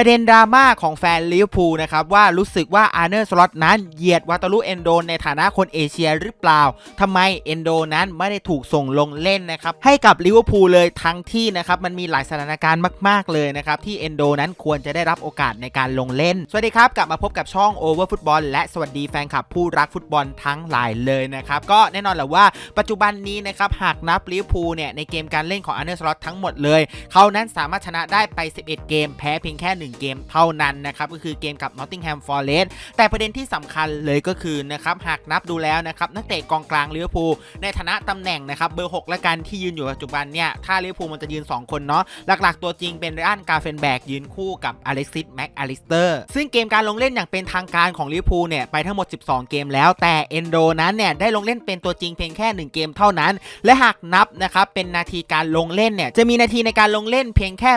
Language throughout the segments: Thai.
ประเด็นดราม่าของแฟนลิเวอร์พูลนะครับว่ารู้สึกว่าอาร์เนอร์สล็อตนั้นเหยียดวาตาลุเอนโดในฐานะคนเอเชียหรือเปล่าทำไมเอนโดนั้นไม่ได้ถูกส่งลงเล่นนะครับให้กับลิเวอร์พูลเลยทั้งที่นะครับมันมีหลายสถานการณ์มาก ๆ เลยนะครับที่เอนโดนั้นควรจะได้รับโอกาสในการลงเล่น สวัสดีครับ กลับมาพบกับช่อง Over Football และสวัสดีแฟนคลับผู้รักฟุตบอลทั้งหลายเลยนะครับก็แน่นอนแหละว่าปัจจุบันนี้นะครับหากนับลิเวอร์พูลเนี่ยในเกมการเล่นของอาร์เนอร์สล็อตทั้งหมดเลยเขานั้นสามารถชนะได้ไป 11 เกมแพ้เพียงแค่1 เกมเท่านั้นนะครับก็คือเกมกับ Nottingham Forest แต่ประเด็นที่สำคัญเลยก็คือนะครับหากนับดูแล้วนะครับนักเตะกองกลางลิเวอร์พูลในฐานะตำแหน่งนะครับเบอร์ 6 และกันที่ยืนอยู่ปัจจุบันเนี่ยถ้าลิเวอร์พูลมันจะยืน 2 คนเนาะหลักๆ ตัวจริงเป็นไรอันกาเฟนแบกยืนคู่กับอเล็กซิสแม็กอลิสเตอร์ซึ่งเกมการลงเล่นอย่างเป็นทางการของลิเวอร์พูลเนี่ยไปทั้งหมด 12 เกมแล้วแต่เอนโดนั้นเนี่ยได้ลงเล่นเป็นตัวจริงเพียงแค่ 1 เกมเท่านั้น และหากนับนะครับเป็นนาทีการลงเล่นเนี่ยจะมีนาทีในการลงเล่นเพียงแค่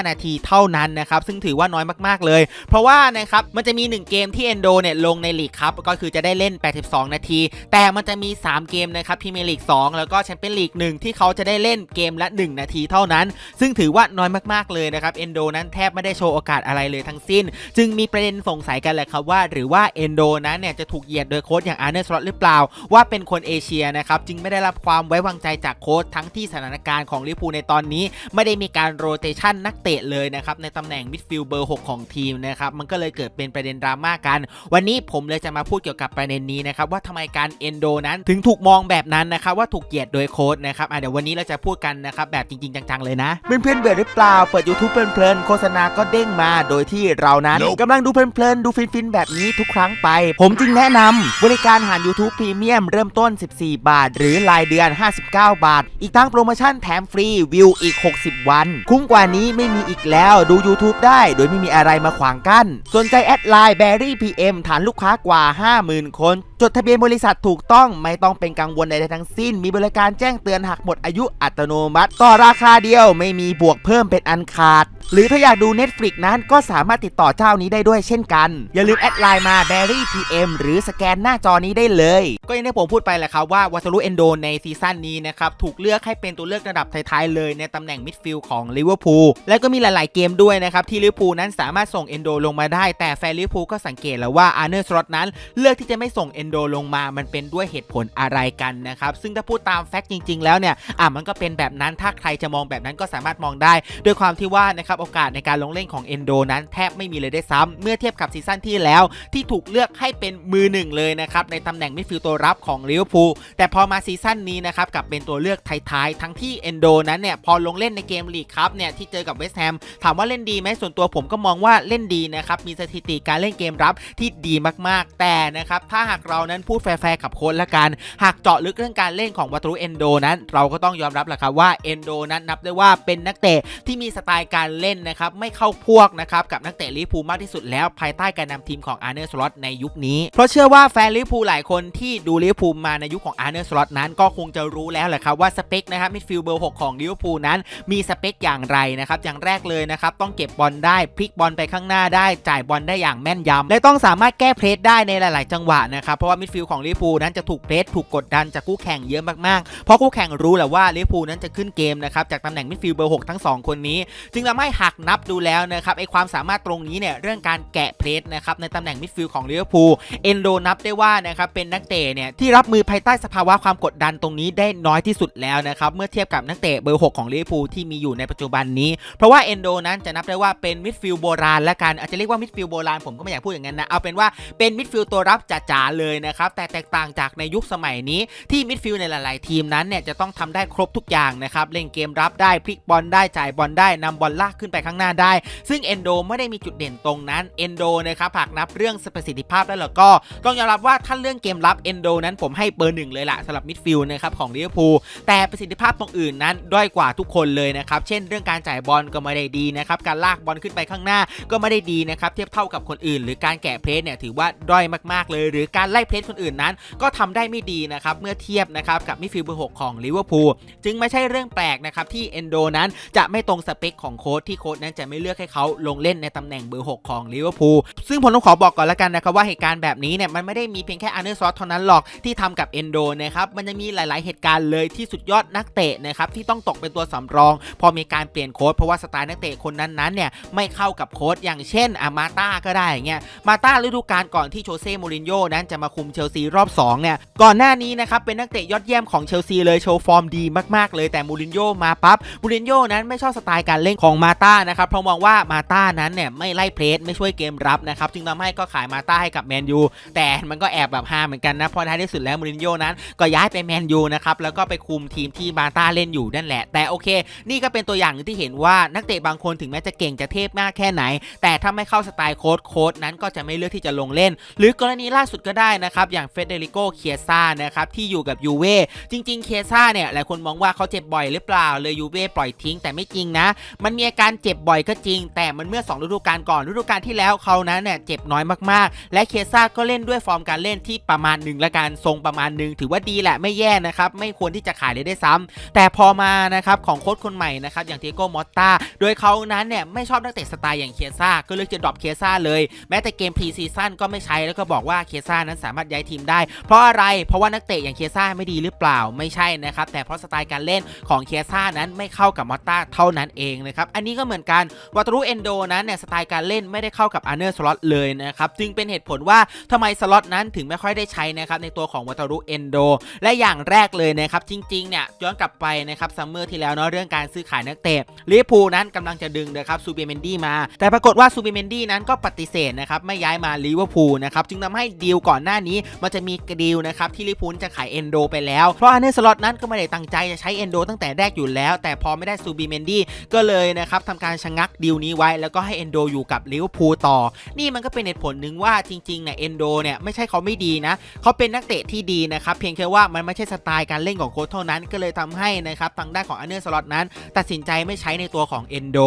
85 นาทีเท่านั้นนะครับซึ่งถือว่าน้อยมากๆเลย เพราะว่านะครับมันจะมี 1 เกมที่เอนโดเนี่ยลงในลีกครับก็คือจะได้เล่น 82 นาที แต่มันจะมี 3 เกมนะครับพรีเมียร์ลีก 2 แล้วก็แชมเปี้ยนลีก 1 ที่เขาจะได้เล่นเกมละ 1 นาทีเท่านั้น ซึ่งถือว่าน้อยมากๆเลยนะครับเอนโดนั้นแทบไม่ได้โชว์โอกาสอะไรเลยทั้งสิ้น จึงมีประเด็นสงสัยกันแหละครับว่า หรือว่าเอนโดนั้นเนี่ยจะถูกเหยียดโดยโค้ชอย่างอาร์เนสล็อตหรือเปล่า ว่าเป็นคนเอเชียนะครับจึงไม่ได้รับความไว้วางใจจากโค้ชทั้งที่สถานการณ์ของลิเวอร์พูลในตอนนี้ ไม่ได้มีการโรเตชันนักเตะเลยนะครับในตำแหน่งมิดฟิลด์เบอร์ 6 ของทีมนะครับมันก็เลยเกิดเป็นประเด็นดราม่ากัน วันนี้ผมเลยจะมาพูดเกี่ยวกับประเด็นนี้นะครับว่าทำไมการเอนโดนั้นถึงถูกมองแบบนั้นนะครับว่าถูกเหยียดโดยโค้ชนะครับอะเดี๋ยววันนี้เราจะพูดกันนะครับแบบจริงๆ จังๆ เลยนะเพื่อนๆเบื่อหรือเปล่าเปิด YouTube เพลินๆโฆษณาก็เด้งมาโดยที่เรานั้น Nope กำลังดูเพลินๆดูฟินๆแบบนี้ทุกครั้งไป ผมจึงแนะนำบริการหาร YouTube พรีเมียมเริ่มต้น 14 บาท หรือรายเดือน 59 บาท อีกทั้งโปรโมชั่นแถมฟรีวิวอีก 60 วัน คุ้มกว่านี้ไม่มีอีกแล้วดู YouTube ได้โดยไม่มีอะไรมาขวางกั้น สนใจแอดไลน์ Berry PM ฐานลูกค้ากว่า 50,000 คน จดทะเบียนบริษัทถูกต้องไม่ต้องเป็นกังวลใดๆทั้งสิ้น มีบริการแจ้งเตือนหากหมดอายุอัตโนมัติ ต่อราคาเดียวไม่มีบวกเพิ่มเป็นอันขาด หรือถ้าอยากดู Netflix นั้นก็สามารถติดต่อเจ้านี้ได้ด้วยเช่นกัน อย่าลืมแอดไลน์มา Berry PM หรือสแกนหน้าจอนี้ได้เลย ก็อย่างที่ผมพูดไปแหละครับว่าวัตลุเอนโดในซีซั่นนี้นะครับถูกเลือกให้เป็นตัวเลือกระดับท้ายๆเลยในตำแหน่งมิดฟิลด์ของลิเวอร์พูลและก็มีหลายๆเกมด้วยนะครับที่ลิเวอร์พูลนั้นสามารถส่งเอนโดลงมาได้ แต่แฟนลิเวอร์พูลก็สังเกตแล้วว่าอาร์เนอร์สล็อตนั้น เลือกที่จะไม่ส่งเอนโดลงมา มันเป็นด้วยเหตุผลอะไรกันนะครับซึ่งถ้าพูดตามแฟกต์จริง ๆ แล้วเนี่ยอะมันก็เป็นแบบนั้นถ้าใครจะมองแบบนั้นก็สามารถมองได้ ด้วยความที่ว่านะครับโอกาสในการลงเล่นของเอนโดนั้นแทบไม่มีเลยได้ซ้ำเมื่อเทียบกับซีซั่นที่แล้วที่ถูกเลือกให้เป็นมือหนึ่งเลยนะครับในตำแหน่งมิดฟิลด์ตัวรับของลิเวอร์พูลแต่พอมาซีซั่นนี้นะครับกลับเป็นตัวเลือกท้ายๆทั้งที่เอนโดนั้นเนี่ยพอลงเล่นในเกมลีกครับเนี่ยที่เจอกับเวสต์แฮมถามว่าเล่นดีไหมส่วนตัวผมก็มองว่าเล่นดีนะครับมีสถิติการเล่นเกมรับที่ดีมากๆ แต่นะครับถ้าหากเรานั้นพูดแฟร์ๆกับโค้ชละกัน หากเจาะลึกเรื่องการเล่นของวัตรุเอนโดนั้น เราก็ต้องยอมรับแหละครับว่าเอนโดนั้นนับได้ว่าเป็นนักเตะที่มีสไตล์การเล่นนะครับไม่เข้าพวกนะครับกับนักเตะลิเวอร์พูลมากที่สุดแล้วภายใต้การนำทีมของอาร์เนอร์สล็อตในยุคนี้ เพราะเชื่อว่าแฟนลิเวอร์พูลหลายคนที่ดูลิเวอร์พูลมาในยุคของอาร์เนอร์สล็อตนั้นก็คงจะรู้แล้วแหละครับว่าสเปคนะครับมิดฟิลด์เบอร์6ของลิเวอร์พูลนั้น มีสเปคอย่างไรนะครับอย่างแรกเลยนะครับต้องเก็บบอลได้พลิกบอลไปข้างหน้าได้จ่ายบอลได้อย่างแม่นยำและต้องสามารถแก้เพรสได้ในหลาย ๆ จังหวะนะครับเพราะว่ามิดฟิลด์ของลิเวอร์พูลนั้นจะถูกเพรสถูกกดดันจากคู่แข่งเยอะมาก ๆ เพราะคู่แข่งรู้แหละว่าลิเวอร์พูลนั้นจะขึ้นเกมนะครับจากตำแหน่งมิดฟิลด์เบอร์6ทั้ง 2 คนนี้ จึงทำให้หักนับดูแล้วนะครับไอความสามารถตรงนี้เนี่ยเรื่องการแกะเพรสนะครับในตำแหน่งมิดฟิลด์ของลิเวอร์พูลเอนโดนับได้ว่านะครับเป็นนักเตะเนี่ยที่รับมือภายใต้สภาวะความกดดันตรงนี้ได้น้อยที่สุดแล้วนะครับเมื่อเทียบกับนักเตะเบอร์ 6 ของลิเวอร์พูลที่มีอยู่ในปัจจุบันนี้ เพราะว่าเอนโดนั้นจะนับได้ว่าเป็นมิดฟิลด์โบราณและกันอาจจะเรียกว่ามิดฟิลด์โบราณผมก็ไม่อยากพูดอย่างนั้นนะเอาเป็นว่าเป็นมิดฟิลด์ตัวรับจ๋าๆเลยนะครับแต่แตกต่างจากในยุคสมัยนี้ที่มิดฟิลด์ในหลาย ๆ ทีมนั้นเนี่ยจะต้องทำได้ครบทุกอย่างนะครับเล่นเกมรับได้พลิกบอลได้จ่ายบอลได้นำบอลลากขึ้นไปข้างหน้าได้ ซึ่งเอนโดไม่ได้มีจุดเด่นตรงนั้นเอนโดนะครับหากนับเรื่องประสิทธิภาพแล้วแล้วก็ต้องยอมรับว่าถ้าเรื่องเกมรับเอนโดนั้นผมให้เบอร์หนึ่งเลยละสำหรับมิดฟิลด์นะครับของลิเวอร์พูลแต่ประสิทธิภาพตรงอื่นนั้นด้อยกว่าทุกคนเลยนะครับเช่นเรื่องการจ่ายบอลก็ไม่ได้ดีนะครับการลากบอลขึ้นไปข้างหน้าก็ไม่ได้ดีนะครับเทียบเท่ากับคนอื่น หรือการแกะเพลสเนี่ยถือว่าด้อยมากๆเลย หรือการไล่เพลสคนอื่นนั้น ก็ทำได้ไม่ดีนะครับเมื่อเทียบนะครับกับมิดฟิลด์เบอร์หกของลิเวอร์พูลจึงไม่ใช่เรื่องแปลกนะครับที่เอนโดนั้นจะไม่ตรงสเปคของโค้ชที่โค้ชนั้นจะไม่เลือกให้เขาลงเล่นในตำแหน่งเบอร์หกของลิเวอร์พูลซึ่งผมต้องขอบอกก่อนละกันนะครับว่าเหตุการณ์แบบนี้เนี่ยมันไม่ได้มีเพียงแค่อาร์เนอร์ซอสเท่านั้นหรอกที่ทำกับเอนโดนะครับมันจะมีหลาย ๆ เหตุการณ์เลยที่สุดยอดนักเตะนะครับที่ต้องตกเป็นตัวสำรอง พอมีการเปลี่ยนโค้ชเพราะว่าสไตล์นักเตะคนนั้นๆเนี่ยไม่เข้ากับโค้ชอย่างเช่นอามาต้าก็ได้อย่างเงี้ยมาต้าฤดูกาลก่อนที่โชเซ่โมรินโญ่นั้นจะมาคุมเชลซีรอบ2เนี่ยก่อนหน้านี้นะครับเป็นนักเตะยอดเยี่ยมของเชลซีเลยโชว์ฟอร์มดีมากๆ เลยแต่มูรินโญ่มาปั๊บมูรินโญ่นั้นไม่ชอบสไตล์การเล่นของมาต้านะครับเพราะมองว่ามาต้านั้นเนี่ยไม่ไล่เพลสไม่ช่วยเกมรับนะครับจึงทำให้ก็ขายมาต้าให้กับแมนยูแต่มันก็แอบแบบฮาเหมือนกันนะเพราะท้ายที่สุดแล้วมูรินโญ่นั้นก็ย้ายไปแมนยูนะครับแล้วก็ไปคุมทีมที่มาต้าเล่นอยู่นั่นแหละ แต่โอเค นี่ก็เป็นตัวอย่างหนึงที่เห็นว่านักเตะบางคนถึงแม้จะเก่งจะเทพมากแค่ไหน แต่ถ้าไม่เข้าสไตล์โค้ดโค้ดนั้นก็จะไม่เลือกที่จะลงเล่น หรือกรณีล่าสุดก็ได้นะครับอย่างเฟเดริโกเคียซ่านะครับที่อยู่กับยูเว่จริงๆเคียซ่าเนี่ยหลายคนมองว่าเขาเจ็บบ่อยหรือเปล่าเลยยูเว่ปล่อยทิ้งแต่ไม่จริงนะ มันมีอาการเจ็บบ่อยก็จริง แต่มันเมื่อ 2 ฤดูกาลก่อนฤดูกาลที่แล้วเขานั้นเนี่ยเจ็บน้อยมากๆ และเคซ่าก็เล่นด้วยฟอร์มการเล่นที่ประมาณหนึ่งละกันทรงประมาณหนึ่งถือว่าดีแหละไม่แย่นะครับไม่ควรที่จะขายเลยได้ซ้ำแต่พอมานะครับของโค้ชคนใหม่นะครับอย่างเทโกมอตตาโดยเขานั้นเนี่ยไม่ชอบนักเตะสไตล์อย่างเคซ่าก็เลือกจะดรอปเคซ่าเลย แม้แต่เกมพรีซีซั่นก็ไม่ใช้แล้วก็บอกว่าเคซ่านั้นสามารถย้ายทีมได้ เพราะอะไรเพราะว่านักเตะอย่างเคซ่าไม่ดีหรือเปล่าไม่ใช่นะครับแต่เพราะสไตล์การเล่นของเคซ่านั้นไม่เข้ากับมอตตาเท่านั้นเองนะครับอันนี้ก็เหมือนกันวัตรุเอนโดนั้นเนี่ยสไตล์การเล่นไม่ได้เข้ากับอาร์เนอร์สล็อตเลยนะครับจึงเป็นเหตุผลว่าทำไมสล็อตนั้นถึงไม่ค่อยได้ใช้นะครับในตัวของวัตรุเอนโดและอย่างแรกเลยนะครับจริงๆเนี่ยย้อนกลับไปนะครับซัมเมอร์ที่แล้วเนาะเรื่องการซื้อขายนักเตะลิเวอร์พูลนั้นกำลังจะดึงนะครับซูเปเมนดี้มา แต่ปรากฏว่าซูเปเมนดี้นั้นก็ปฏิเสธนะครับไม่ย้ายมาลิเวอร์พูลนะครับจึงทำให้ดีลก่อนหน้านี้มันจะมีดีลนะครับที่ลิเวอร์พูลจะขายเอนโดไปแล้วเพราะอันเนอร์สล็อตนั้นก็ไม่ได้ตั้งใจจะใช้เอนโดตั้งแต่แรกอยู่แล้ว แต่พอไม่ได้ซูเปเมนดี้ก็เลยนะครับทำการชะงักดีลนี้ไว้ แล้วก็ให้เอนโดอยู่กับลิเวอร์พูลต่อ นี่มันก็เป็นเหตุผลหนึ่งว่าจริงๆเนี่ยเอนโดเนี่ยไม่ใช่เขาไม่ดีนะเขาเป็นนักเตะที่ดีนะครับเพียงแค่ว่ามันไม่ใช่สไตล์การเล่นของโค้ชเท่านั้นก็เลยทำให้นะครับทางด้านของอันเนอร์สล็อตนั้น ตัดสินใจไม่ใช้ในตัวของเอนโด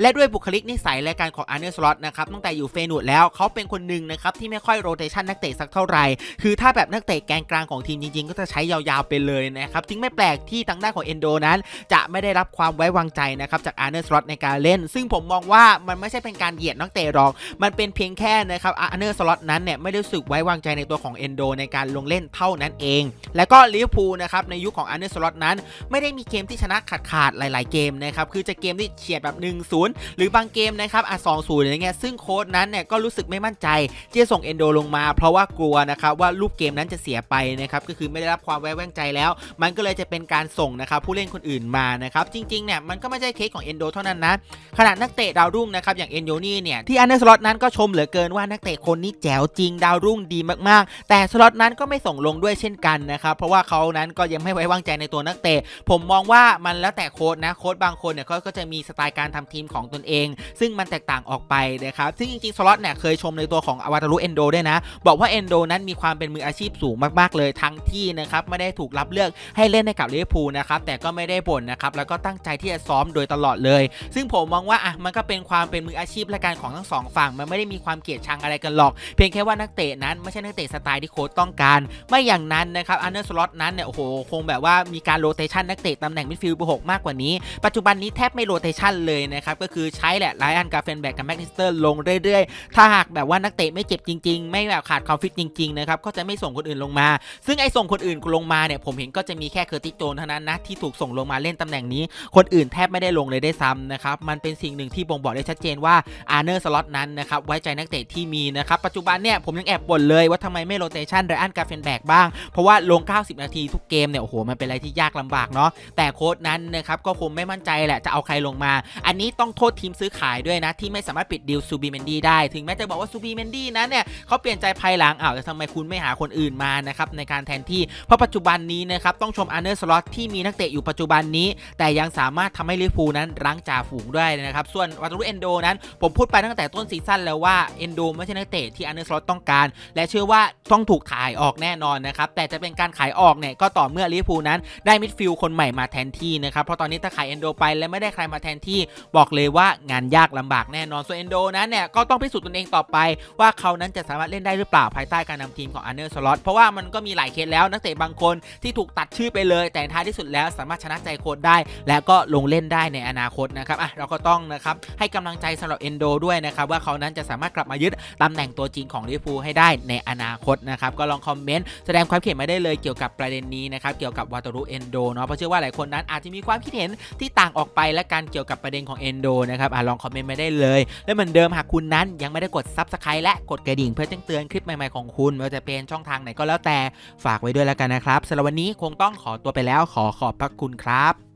และด้วยบุคลิกนิสัยและการของอันเนอร์สล็อตนะครับตั้งแต่อยู่เฟนูดแล้วเขาเป็นคนหนึ่งนะครับที่ไม่ค่อยโรเตชันนักเตะสักเท่าไหร่คือถ้าแบบนักเตะแกนกลางของทีมจริงๆ ก็จะใช้ยาวๆไปเลยนะครับจึงไม่แปลกที่ทางด้านของเอนโดนั้น จะไม่ได้รับความไว้วางใจนะครับจากอาร์เนอร์สล็อตในการเล่น ซึ่งผมมองว่ามันไม่ใช่เป็นการเหยียดนักเตะรอกมันเป็นเพียงแค่นะครับอาร์เนอร์สล็อตนั้นเนี่ยไม่ได้สึกไว้วางใจในตัวของเอนโดในการลงเล่นเท่านั้นเอง แล้วก็ลิเวอร์พูลนะครับในยุคของอาร์เนอร์สล็อตนั้น ไม่ได้มีเกมที่ชนะขาดขาดหลาย ๆ เกมนะครับคือจะเกมที่เฉียดแบบ 1-0 หรือบางเกมนะครับอะ2-0อย่างเงี้ยซึ่งโค้ชนั้นเนี่ยก็รู้สึกไม่มั่นใจที่จะส่งเอนโดลงมา เพราะว่ากลัวนะครับว่ารูปเกมนั้นจะเสียไปนะครับก็คือไม่ได้รับความไว้วางใจแล้ว มันก็เลยจะเป็นการส่งนะครับผู้เล่นคนอื่นมานะครับจริงๆเนี่ยมันก็ไม่ใช่เคสของเอนโดเท่านั้นนะขนาดนักเตะดาวรุ่งนะครับอย่างเอนโยนี่เนี่ยที่อันเดอร์สล็อตนั้นก็ชมเหลือเกินว่านักเตะคนนี้แจ๋วจริงดาวรุ่งดีมากๆ แต่สล็อตนั้นก็ไม่ส่งลงด้วยเช่นกันนะครับเพราะว่าเขานั้นก็ยังไม่ไว้วางใจในตัวนักเตะ ผมมองว่ามันแล้วแต่โค้ดนะโค้ดบางคนเนี่ยเขาก็จะมีสไตล์การทำทีมของตนเอง ซึ่งมันแตกต่างออกไปนะครับซึ่งจริงๆสล็อตเนี่ยเคยชมในตัวของอวตารุเอนโดด้วยนะ บอกว่าเอนโดนั้นมีความเป็นมืออาชีพสูงมากๆเลยทั้งที่นะครับไม่ได้ถูกรับเลือกให้เล่นในกับลิเวอร์พูลนะครับแต่ก็ไม่ได้บ่นนะครับแล้วก็ตั้งใจที่จะซ้อมโดยตลอดเลย ซึ่งผมมองว่าอะมันก็เป็นความเป็นมืออาชีพและการของทั้งสองฝั่ง มันไม่ได้มีความเกลียดชังอะไรกันหรอกเพียงแค่ว่านักเตะนั้นไม่ใช่นักเตะสไตล์ที่โค้ชต้องการ ไม่อย่างนั้นนะครับอันเดอร์สล็อตนั้นเนี่ยโอ้โหคงแบบว่ามีการโรเตชันนักเตะตำแหน่งมิดฟิลด์เบอร์หกมากกว่านี้ ปัจจุบันนี้แทบไม่โรเตชันเลยนะครับก็คือใช้แหละไลอันกาเฟนแบกกับแม็กนิสเตอร์ลงเรื่อยๆ ถ้าหากแบบว่านักเตะไม่เจ็บจริง ๆ ไม่แบบขาดความฟิตจริงๆนะครับก็จะไม่ส่งคนอื่นลงมา ซึ่งไอ้ส่งคนอื่นลงมาเนี่ยผมเห็นก็จะมีแค่เคอร์ติโจนเท่านั้นนะที่ถูกส่งลงมาเล่นตำแหน่งนี้ คนอื่นแทบไม่ได้ลงเลยได้ซ้ำนะครับมันเป็นสิ่งหนึ่งที่บ่งบอกได้ชัดเจนว่าอาร์เนอร์สล็อตนั้นนะครับไว้ใจนักเตะที่มีนะครับปัจจุบันเนี่ยผมยังแอบบ่นเลยว่าทำไมไม่โรเตชันไรอันกาเฟนแบกบ้าง เพราะว่าลง 90 นาทีทุกเกมเนี่ยโอ้โหมันเป็นอะไรที่ยากลำบากเนาะแต่โค้ชนั้นนะครับก็คงไม่มั่นใจแหละจะเอาใครลงมา อันนี้ต้องโทษทีมซื้อขายด้วยนะที่ไม่สามารถปิดดีลซูบีเมนดี้ได้ ถึงแม้จะบอกว่าซูบีเมนดี้นั้นเนี่ยเขาเปลี่ยนใจภายหลังอ้าวแต่ทำไมคุณไม่หาคนอื่นมานะครับในการแทนที่เพราะปัจจุบันนี้นะครับต้องชมอาร์เนอร์สล็อตที่มีนักเตะอยู่ปัจจุบันนี้ แต่ยังสามารถทำให้ลิเวอร์พูลนั้นรั้งจ่าฝูงด้นะครับ ส่วนวัตรุเอนโดนั้น ผมพูดไปตั้งแต่ต้นซีซั่นแล้วว่าเอนโดไม่ใช่นักเตะที่อันเดอร์สล็อตต้องการ และเชื่อว่าต้องถูกขายออกแน่นอนนะครับ แต่จะเป็นการขายออกเนี่ยก็ต่อเมื่อลิเวอร์พูลนั้นได้มิดฟิลด์คนใหม่มาแทนที่นะครับ เพราะตอนนี้ถ้าขายเอนโดไปแล้วไม่ได้ใครมาแทนที่บอกเลยว่างานยากลำบากแน่นอนส่วนเอนโดนั้นเนี่ยก็ต้องพิสูจน์ตนเองต่อไป ว่าเขานั้นจะสามารถเล่นได้หรือเปล่าภายใต้การนำทีมของอันเนอร์สล็อตเพราะว่ามันก็มีหลายเคสแล้วนักเตะบางคนที่ถูกตัดชื่อไปเลย แต่ท้ายที่สุดแล้วสามารถชนะใจโค้ชได้ และก็ลงเล่นได้ในอนาคตนะครับอะเราก็ต้องนะครับให้กำลังใจสำหรับเอนโดด้วยนะครับว่าเขานั้นจะสามารถกลับมายึดตำแหน่งตัวจริงของลิเวอร์พูลให้ได้ในอนาคตนะครับก็ลองคอมเมนต์แสดงความคิดเห็นมาได้เลยเกี่ยวกับประเด็นนี้นะครับเกี่ยวกับวาตารุเอนโดเนาะเพราะเชื่อว่าหลายคนนั้นอาจจะมีความคิดเห็นที่ต่างออกไปและการเกี่ยวกับประเด็นของเอนโดนะครับอะลองคอมเมนต์มาได้เลย และเหมือนเดิมหากคุณนั้นยังไม่ได้กด Subscribe และกดกระดิ่งเพื่อแจ้งเตือนคลิปใหม่ๆของคุณไม่ว่าจะเป็นช่องทางไหนก็แล้วแต่ฝากไว้ด้วยแล้วกันนะครับสำหรับวันนี้คงต้องขอตัวไปแล้วขอขอบพระคุณครับ